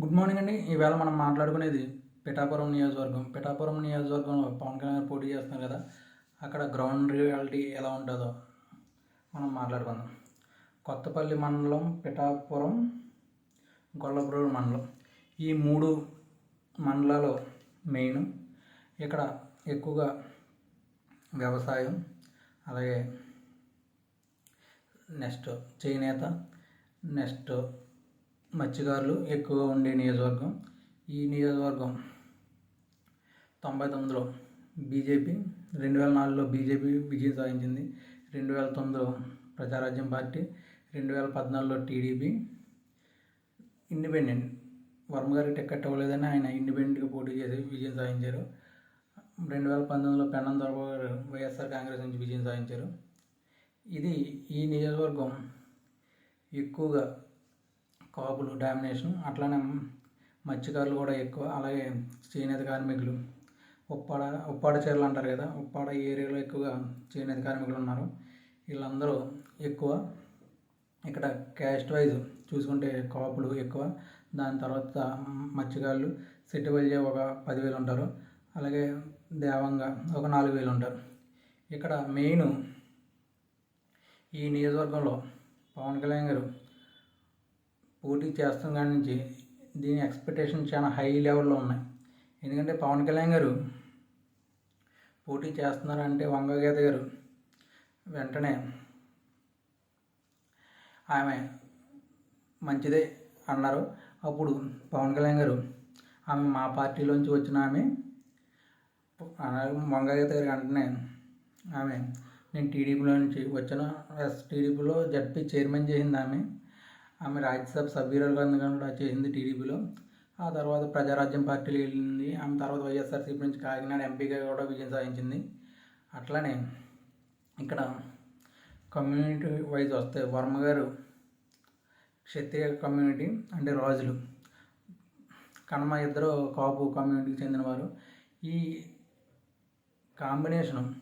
Good morning అండి. ఈవేళ మనం మాట్లాడుకునేది పిఠాపురం నియోజకవర్గం. పిఠాపురం నియోజకవర్గంలో పవన్ కళ్యాణ్ గారు పోటీ చేస్తున్నారు కదా అక్కడ గ్రౌండ్ రియాలిటీ ఎలా ఉంటుందో మనం మాట్లాడుకుందాం. కొత్తపల్లి మండలం పిఠాపురం గొల్లపురం మండలం. ఈ మూడు మండలాలు మెయిన్. ఇక్కడ ఎక్కువగా వ్యవసాయం అలాగే నెక్స్ట్ చేనేత నెక్స్ట్ మత్స్యకారులు ఎక్కువగా ఉండే నియోజకవర్గం. ఈ నియోజకవర్గం తొంభై తొమ్మిదిలో బీజేపీ రెండు వేల నాలుగులో బీజేపీ విజయం సాధించింది. రెండు వేల తొమ్మిదిలో ప్రజారాజ్యం పార్టీ రెండు వేల పద్నాలుగులో టీడీపీ. ఇండిపెండెంట్. వర్మ గారికి టికెట్ ఇవ్వలేదని ఆయన ఇండిపెండెంట్గా పోటీ చేసి విజయం సాధించారు. రెండు వేల పంతొమ్మిదిలో పెన్నం దొరబాబు గారు వైఎస్ఆర్ కాంగ్రెస్ నుంచి విజయం సాధించారు. ఇది ఈ నియోజకవర్గం ఎక్కువగా కాపులు డామినేషన్ అట్లానే మత్స్యకారులు కూడా ఎక్కువ. అలాగే చేనేత కార్మికులు. ఉప్పాడ ఉప్పాడ చీరలు అంటారు కదా ఉప్పాడ ఈ ఏరియాలో ఎక్కువగా చేనేత కార్మికులు ఉన్నారు. వీళ్ళందరూ ఎక్కువ ఇక్కడ క్యాస్ట్ వైజ్ చూసుకుంటే కాపులు ఎక్కువ. దాని తర్వాత మత్స్యకారులు సెట్టువల్జే ఒక పదివేలు ఉంటారు. అలాగే దేవంగా ఒక నాలుగు వేలు ఉంటారు. ఇక్కడ మెయిన్ ఈ నియోజకవర్గంలో పవన్ కళ్యాణ్ గారు పోటీ చేస్తున్న కాడి నుంచి దీని ఎక్స్పెక్టేషన్ చాలా హై లెవెల్లో ఉన్నాయి. ఎందుకంటే పవన్ కళ్యాణ్ గారు పోటీ చేస్తున్నారంటే వంగగీత గారు వెంటనే ఆమె మంచిదే అన్నారు. అప్పుడు పవన్ కళ్యాణ్ గారు ఆమె మా పార్టీలోంచి వచ్చిన ఆమె వంగగీత గారు వెంటనే ఆమె నేను టీడీపీలో నుంచి వచ్చిన ఎస్ టీడీపీలో జడ్పీ చైర్మన్ చేసింది ఆమె. ఆమె రాజ్యసభ సభ్యురాలుగా కూడా చేసింది టీడీపీలో. ఆ తర్వాత ప్రజారాజ్యం పార్టీలో వెళ్ళింది. ఆమె తర్వాత వైఎస్ఆర్సీపీ నుంచి కాకినాడ ఎంపీగా కూడా విజయం సాధించింది. అట్లానే ఇక్కడ కమ్యూనిటీ వైజ్ వస్తే వర్మ గారు క్షత్రియ కమ్యూనిటీ అంటే రాజులు. కనమ ఇద్దరు కాపు కమ్యూనిటీకి చెందినవారు ఈ combination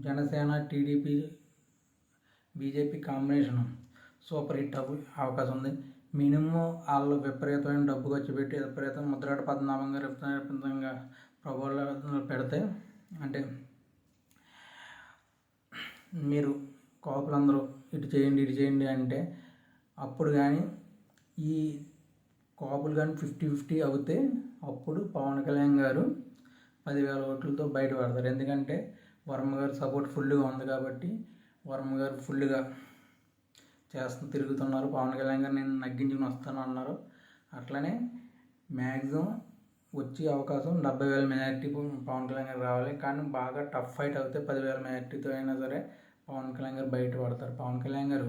Janasena TDP BJP combination super hit అవ్వ అవకాశం ఉంది. మినిమం వాళ్ళు విపరీతమైన డబ్బు ఖర్చు పెట్టి విపరీతం ముద్రాట పద్మనాభంగా విపరీతంగా ప్రభుత్వాలు పెడితే అంటే మీరు కోపలందరూ ఇటు చేయండి ఇటు చేయండి అంటే అప్పుడు కానీ ఈ కోపులు కానీ ఫిఫ్టీ ఫిఫ్టీ అవుతే అప్పుడు పవన్ కళ్యాణ్ గారు పదివేల ఓట్లతో బయటపడతారు. ఎందుకంటే వర్మ గారు సపోర్ట్ ఫుల్గా ఉంది కాబట్టి వర్మ గారు ఫుల్గా చేస్తూ తిరుగుతున్నారు. పవన్ కళ్యాణ్ గారు నేను నగ్గించుకుని వస్తాను అన్నారు. అట్లనే మ్యాక్సిమం వచ్చే అవకాశం డెబ్బై వేల మెజార్టీ పవన్ కళ్యాణ్ గారు రావాలి. కానీ బాగా టఫ్ ఫైట్ అవుతే పదివేల మెజార్టీతో అయినా సరే పవన్ కళ్యాణ్ గారు బయటపడతారు పవన్ కళ్యాణ్ గారు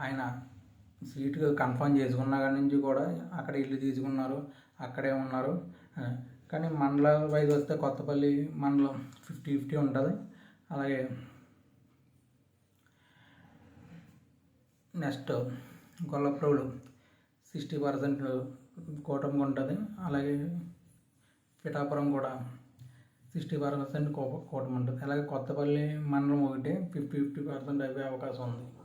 ఆయన సీటు కన్ఫర్మ్ చేసుకున్న కాడి నుంచి కూడా అక్కడ ఇల్లు తీసుకున్నారు. అక్కడే ఉన్నారు. కానీ మండల వైజ్ వస్తే కొత్తపల్లి మండలం ఫిఫ్టీ ఫిఫ్టీ ఉంటుంది. అలాగే నెక్స్ట్ గొల్లప్రవులు సిక్స్టీ పర్సెంట్ కూటమి ఉంటుంది. అలాగే పిఠాపురం కూడా సిక్స్టీ పర్సెంట్ కూటమి ఉంటుంది. అలాగే కొత్తపల్లి మండలం ఒకటి ఫిఫ్టీ ఫిఫ్టీ పర్సెంట్ అయ్యే అవకాశం ఉంది.